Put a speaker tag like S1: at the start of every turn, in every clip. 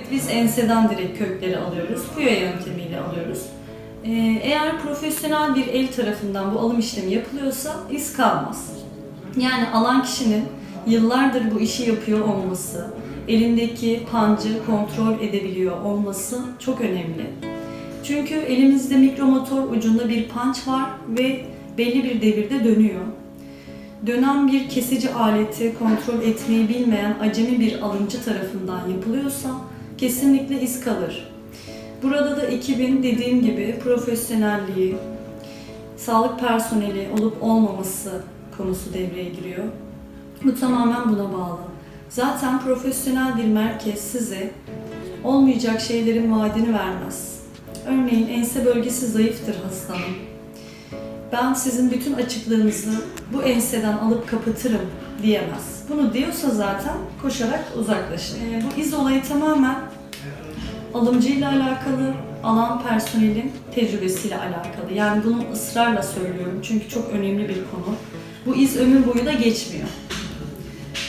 S1: Evet, biz enseden direkt kökleri alıyoruz. Fuya yöntemiyle alıyoruz. Ee, eğer profesyonel bir el tarafından bu alım işlemi yapılıyorsa iz kalmaz. Yani alan kişinin yıllardır bu işi yapıyor olması, elindeki pancı kontrol edebiliyor olması çok önemli. Çünkü elimizde mikromotor ucunda bir panç var ve belli bir devirde dönüyor. Dönen bir kesici aleti kontrol etmeyi bilmeyen acemi bir alımcı tarafından yapılıyorsa kesinlikle iz kalır. Burada da ekibin dediğim gibi profesyonelliği, sağlık personeli olup olmaması konusu devreye giriyor. Bu tamamen buna bağlı. Zaten profesyonel bir merkez size olmayacak şeylerin vaadini vermez. Örneğin ense bölgesi zayıftır hastanın. Ben sizin bütün açıklığınızı bu enseden alıp kapatırım diyemez. Bunu diyorsa zaten koşarak uzaklaşın. Ee, bu iz olayı tamamen alımcıyla alakalı, alan personelin tecrübesiyle alakalı. Yani bunu ısrarla söylüyorum çünkü çok önemli bir konu. Bu iz ömür boyu da geçmiyor.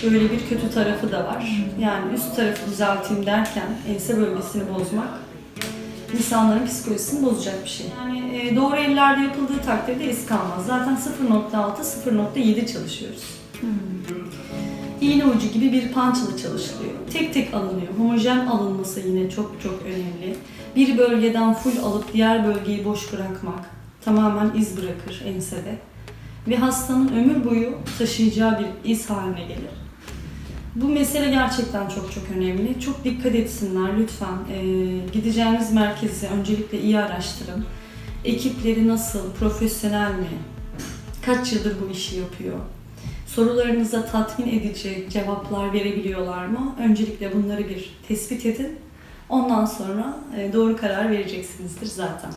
S1: Böyle bir kötü tarafı da var. Yani üst tarafı düzelteyim derken ense bölgesini bozmak insanların psikolojisini bozacak bir şey. Yani e, doğru ellerde yapıldığı takdirde iz kalmaz. Zaten 0.6, 0.7 çalışıyoruz. İğne ucu gibi bir pançalı çalışılıyor. Tek tek alınıyor. Homojen alınması yine çok çok önemli. Bir bölgeden full alıp diğer bölgeyi boş bırakmak tamamen iz bırakır ensede. Ve hastanın ömür boyu taşıyacağı bir iz haline gelir. Bu mesele gerçekten çok çok önemli. Çok dikkat etsinler lütfen. Ee, gideceğiniz merkezi öncelikle iyi araştırın. Ekipleri nasıl, profesyonel mi? Kaç yıldır bu işi yapıyor? Sorularınıza tatmin edici cevaplar verebiliyorlar mı? Öncelikle bunları bir tespit edin. Ondan sonra e, doğru karar vereceksinizdir zaten.